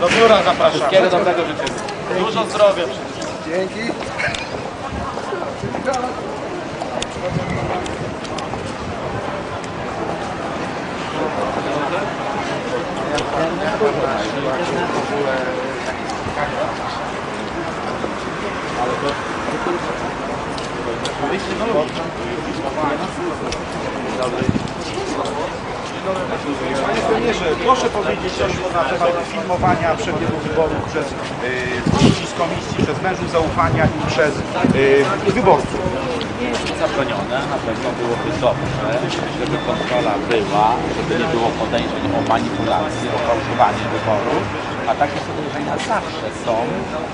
Do biura zapraszam. Wszystkiego dobrego życzymy. Dużo zdrowia przede wszystkim. Dzięki. Panie premierze, proszę powiedzieć coś na temat filmowania przebiegu wyborów przez y, ludzi z komisji, przez mężów zaufania i przez y, wyborców. nie jest to zabronione, na pewno byłoby dobrze, żeby kontrola była, żeby nie było podejrzeń o manipulację, o fałszowanie wyborów, a takie podejrzenia zawsze są,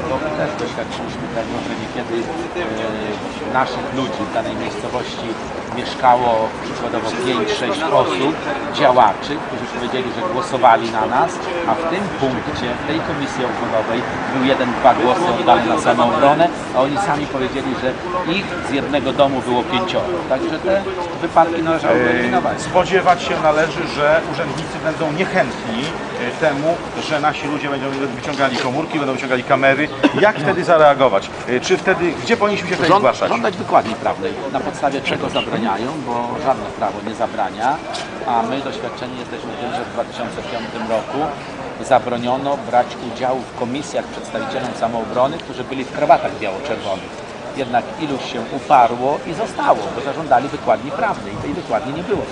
bo my też doświadczyliśmy tego, że niekiedy e, naszych ludzi w danej miejscowości mieszkało przykładowo 5-6 osób, działaczy, którzy powiedzieli, że głosowali na nas, a w tym punkcie, w tej komisji okręgowej był jeden, dwa głosy oddane na samoobronę, a oni sami powiedzieli, że ich z jednego domu było pięcioro. Także te wypadki należało eliminować. Spodziewać się należy, że urzędnicy będą niechętni y, temu, że nasi ludzie będą wyciągali komórki, będą wyciągali kamery. Jak wtedy zareagować? Y, Czy wtedy, gdzie powinniśmy się wtedy Żąd- zgłaszać? Żądać wykładni prawnej, na podstawie czego bo żadne prawo nie zabrania, a my doświadczeni jesteśmy tym, że w 2005 roku zabroniono brać udziału w komisjach przedstawicielom samoobrony, którzy byli w krawatach biało-czerwonych. Jednak iluś się uparło i zostało, bo zażądali wykładni prawnej i tej wykładni nie było.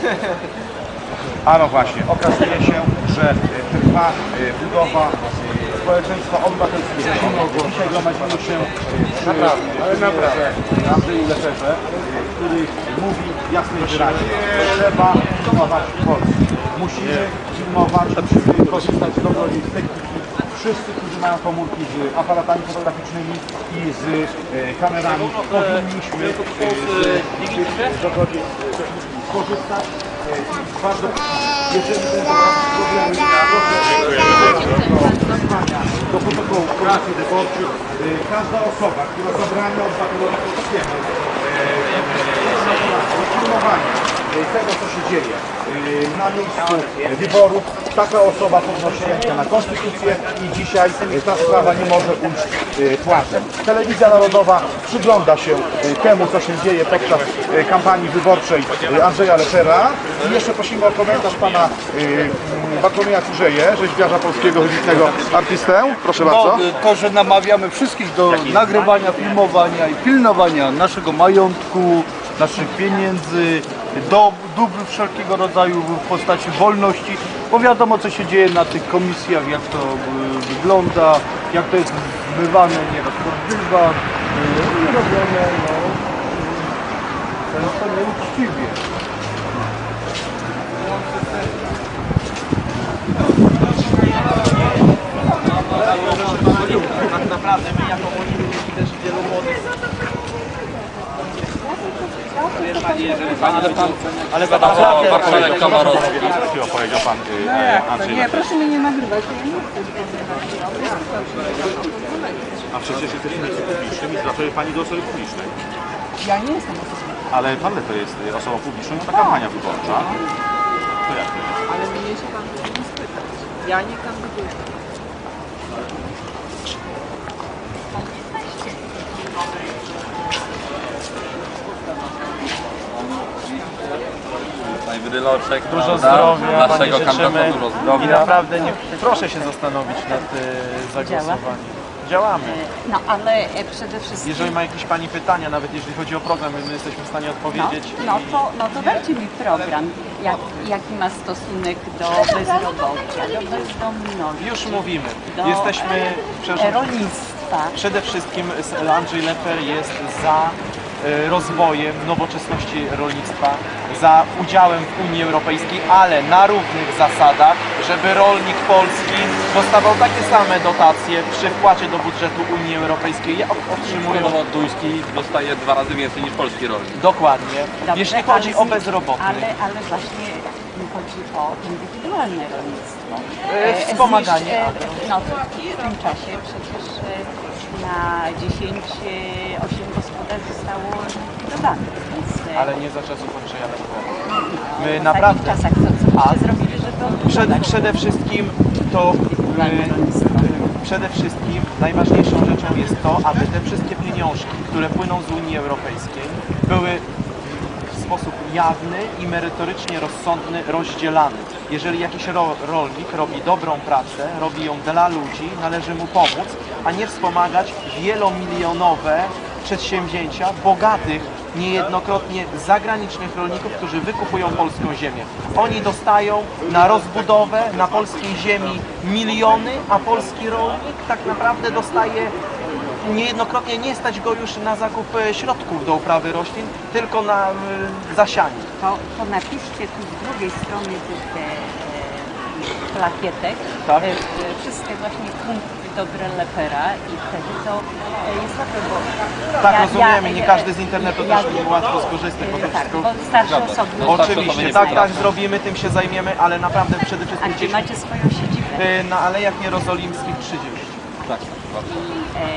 A no właśnie, okazuje się, że y, trwa y, budowa y, społeczeństwa obywatelskiego. Dzisiaj gromadzimy się y, przy ale naprawdę Andrzeju Leferze, y, który mówi jasno i wyraźnie, trzeba filmować Polskę. Musimy filmować, musimy korzystać z dobrodziej z techniki. Wszyscy, którzy mają komórki z aparatami fotograficznymi i z y, kamerami, powinniśmy y, z, dobrodziej techniki skorzystać. Y, Bardzo jeżeli będą problemy, proszę do protokołu komisji wyborczych y, każda osoba, która zabrania obywatelowi polskiemu y, filmowania y, tego, co się dzieje y, na miejscu wyborów, taka osoba podnosi rękę na konstytucję i dzisiaj ta sprawa nie może ujść y, płaczem. Telewizja Narodowa przygląda się y, temu, co się dzieje podczas kampanii wyborczej Andrzeja Lefera i jeszcze prosimy o komentarz pana y, Bartłomieja Kurzeje, rzeźbiarza polskiego, wybitnego artystę. Proszę bardzo. No, to, że namawiamy wszystkich do nagrywania, filmowania i pilnowania naszego majątku, naszych pieniędzy, do dóbr wszelkiego rodzaju w postaci wolności, bo wiadomo co się dzieje na tych komisjach, jak to y, wygląda, jak to jest zbywane nieraz po drzwiach, y, i robione no, często nieuczciwie. Tak naprawdę my jako politycy też wielu młodych ale pan, ale pan Marszałek Komorowski. Takiego powiedział pan y, e, Andrzej Nie, proszę mnie nie nagrywać, bo ja nie chcę. A przecież jesteśmy w publicznym i pracuje pani do osoby publicznej. Ja nie jestem osobą, Ale pan Lefer jest y, osobą publiczną i to kampania wyborcza. To jak to jest? ale mnie się pan powinien spytać. Ja nie kandyduję. Wydylorczek, Dużo zdrowia, Naszego Pani życzymy kandydata dużo zdrowia. i naprawdę nie, proszę się zastanowić nad y, zagłosowaniem. Działamy. No ale e, przede wszystkim... Jeżeli ma jakieś Pani pytania, nawet jeżeli chodzi o program, my jesteśmy w stanie No, odpowiedzieć. no, to, no to dajcie mi program, jak, jaki ma stosunek do bezrobocia, do bezdomności, Już mówimy. do Jesteśmy, e, przepraszam, rolnictwa. przede wszystkim s- Andrzej Lefer jest za e, rozwojem nowoczesności rolnictwa, za udziałem w Unii Europejskiej, ale na równych zasadach, żeby rolnik polski dostawał takie same dotacje przy wpłacie do budżetu Unii Europejskiej, jak otrzymują duński dostaje dwa razy więcej niż polski rolnik. dokładnie. Dobrze, Jeśli chodzi ale o bezrobotnych, Ale, ale właśnie chodzi o indywidualne rolnictwo. E, wspomaganie Zniszcz- e, No w tym czasie przecież e, na 10, e, 8 gospodarstw zostało likwidowanych. Więc, e, Ale nie za czasów Andrzeja Lepera. My w takich naprawdę, czasach co, co A? zrobili, żeby przed, odbudować przede wszystkim to y, przede wszystkim najważniejszą rzeczą jest to, aby te wszystkie pieniążki, które płyną z Unii Europejskiej były sposób jawny i merytorycznie rozsądny rozdzielany. Jeżeli jakiś ro, rolnik robi dobrą pracę, robi ją dla ludzi, należy mu pomóc, a nie wspomagać wielomilionowe przedsięwzięcia bogatych, niejednokrotnie zagranicznych rolników, którzy wykupują polską ziemię. Oni dostają na rozbudowę na polskiej ziemi miliony, a polski rolnik tak naprawdę dostaje niejednokrotnie nie stać go już na zakup e, środków do uprawy roślin, tylko na zasianie. To, to napiszcie tu z drugiej strony tych e, plakietek Tak. e, wszystkie właśnie punkty dobre lepera i wtedy to jest łatwe, bo Tak, ja- rozumiemy, ja- nie każdy z internetu ja- też łatwo skorzystać, bo to Tak, wszystko... bo starsze osoby. No, starsze Oczywiście, tak, nie tak, zrobimy, tym się zajmiemy, ale naprawdę przede A wszystkim gdzie gdzieś macie swoją siedzibę? na Alejach Jerozolimskich 30. Tak, bardzo.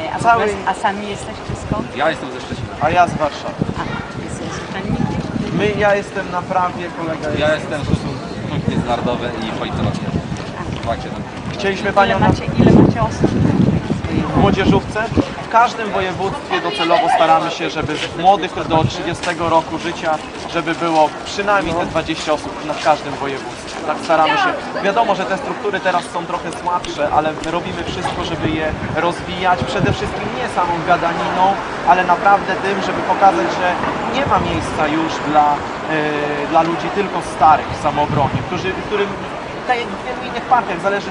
E, a, cały- a sami jesteście skąd? Ja jestem ze Szczecina. A ja z Warszawy. A, jest uczennik gdzieś? My, ja jestem na prawie, kolega jest... Ja jestem z stosunki międzynarodowe i politologia. Tak, siedem. Chcieliśmy Ile Panią na macie, ile macie osób? w młodzieżówce. W każdym województwie docelowo staramy się, żeby z młodych do 30 roku życia, żeby było przynajmniej te 20 osób na każdym województwie. Tak staramy się. Wiadomo, że te struktury teraz są trochę słabsze, ale robimy wszystko, żeby je rozwijać. Przede wszystkim nie samą gadaniną, ale naprawdę tym, żeby pokazać, że nie ma miejsca już dla, e, dla ludzi tylko starych w samoobronie, którzy, którym w wielu innych partiach zależy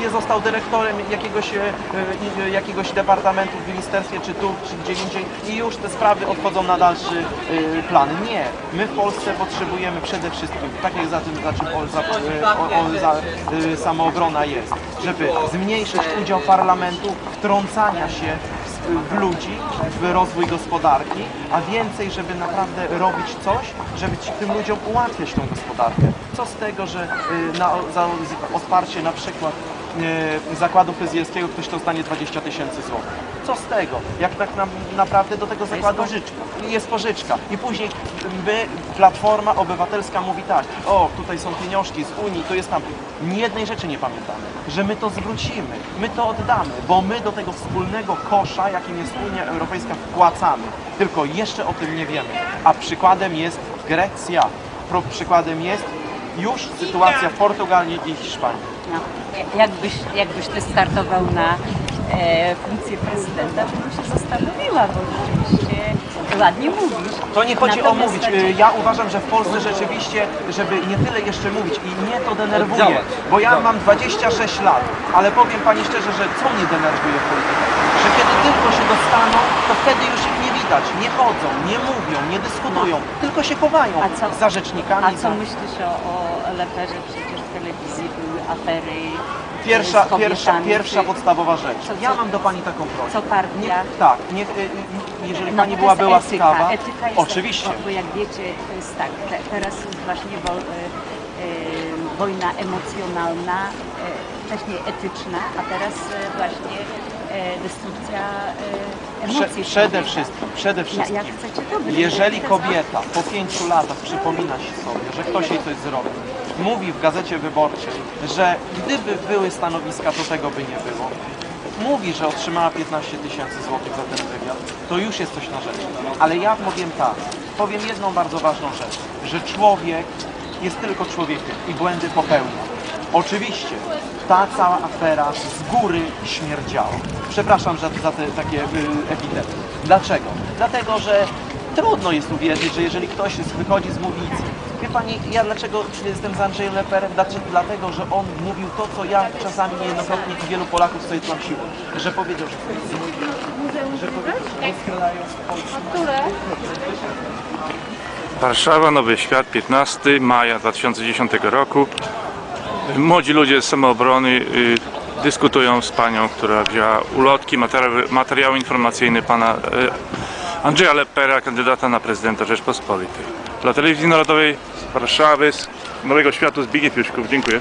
nie został dyrektorem jakiegoś, e, e, jakiegoś departamentu w ministerstwie, czy tu, czy gdzie indziej i już te sprawy odchodzą na dalszy e, plan. Nie. My w Polsce potrzebujemy przede wszystkim, tak jak za tym, za czym o, za, e, o, o, za, e, samoobrona jest, żeby zmniejszyć udział parlamentu, wtrącania się w- ludzi, w rozwój gospodarki, a więcej, żeby naprawdę robić coś, żeby tym ludziom ułatwiać tą gospodarkę. Co z tego, że na za otwarcie na przykład zakładu fryzjerskiego ktoś dostanie 20 tysięcy złotych. Co z tego? Jak tak na, naprawdę do tego zakładu pożyczka. jest pożyczka. I później my, Platforma Obywatelska mówi tak, o tutaj są pieniążki z Unii, to jest tam. Ni jednej rzeczy nie pamiętamy, że my to zwrócimy, my to oddamy, bo my do tego wspólnego kosza, jakim jest Unia Europejska, wpłacamy. Tylko jeszcze o tym nie wiemy. A przykładem jest Grecja. Przykładem jest już sytuacja w Portugalii i Hiszpanii. No, jakbyś, jakbyś ty startował na e, funkcję prezydenta, to bym się zastanowiła, bo rzeczywiście ładnie mówisz. To nie chodzi o Natomiast mówić. będzie- Y, Ja uważam, że w Polsce rzeczywiście, żeby nie tyle jeszcze mówić i mnie to denerwuje, bo ja mam 26 lat, ale powiem Pani szczerze, że co mnie denerwuje w polityce? Że kiedy tylko się dostaną, to wtedy już nie chodzą, nie mówią, nie dyskutują, tylko się chowają A co- za rzecznikami. A co za... myślisz o, o Leperze? Przecież w telewizji były afery e, Pierwsza, z kobietami. pierwsza, pierwsza Czy- podstawowa rzecz. Co- Ja co- mam do Pani taką prośbę. Co partia? Nie, tak, niech, y, y, jeżeli No, Pani to byłaby jest etyka. łaskawa. Etyka jest Oczywiście. Bo, bo jak wiecie, to jest tak, te, teraz jest właśnie wo, e, e, wojna emocjonalna, e, wcześniej etyczna, a teraz e, właśnie destrukcja e, Prze, emocji. przede człowieka. wszystkim, przede wszystkim, jak chcecie to wyrazić, jeżeli kobieta po pięciu latach przypomina się sobie, że ktoś jej coś zrobił, mówi w gazecie wyborczej, że gdyby były stanowiska, to tego by nie było, mówi, że otrzymała 15 tysięcy złotych za ten wywiad, to już jest coś na rzeczy. Ale ja powiem tak, powiem jedną bardzo ważną rzecz, że człowiek jest tylko człowiekiem i błędy popełnia. Oczywiście ta cała afera z góry śmierdziała. Przepraszam za, za te takie y, epitety. Dlaczego? Dlatego, że trudno jest uwierzyć, że jeżeli ktoś wychodzi z mównicy, wie Pani, ja dlaczego jestem za Andrzejem Leperem? Dlaczego? Dlatego, że on mówił to, co ja czasami niejednokrotnie i wielu Polaków sobie tłamsiło, że powiedział, że że powiedział, że. Warszawa, Nowy Świat, 15 maja 2010 roku. Młodzi ludzie z samoobrony y, dyskutują z panią, która wzięła ulotki, materiały, materiały informacyjne pana y, Andrzeja Lepera, kandydata na prezydenta Rzeczpospolitej. Dla Telewizji Narodowej z Warszawy, z Nowego Światu, Zbigniew Juszków. Dziękuję.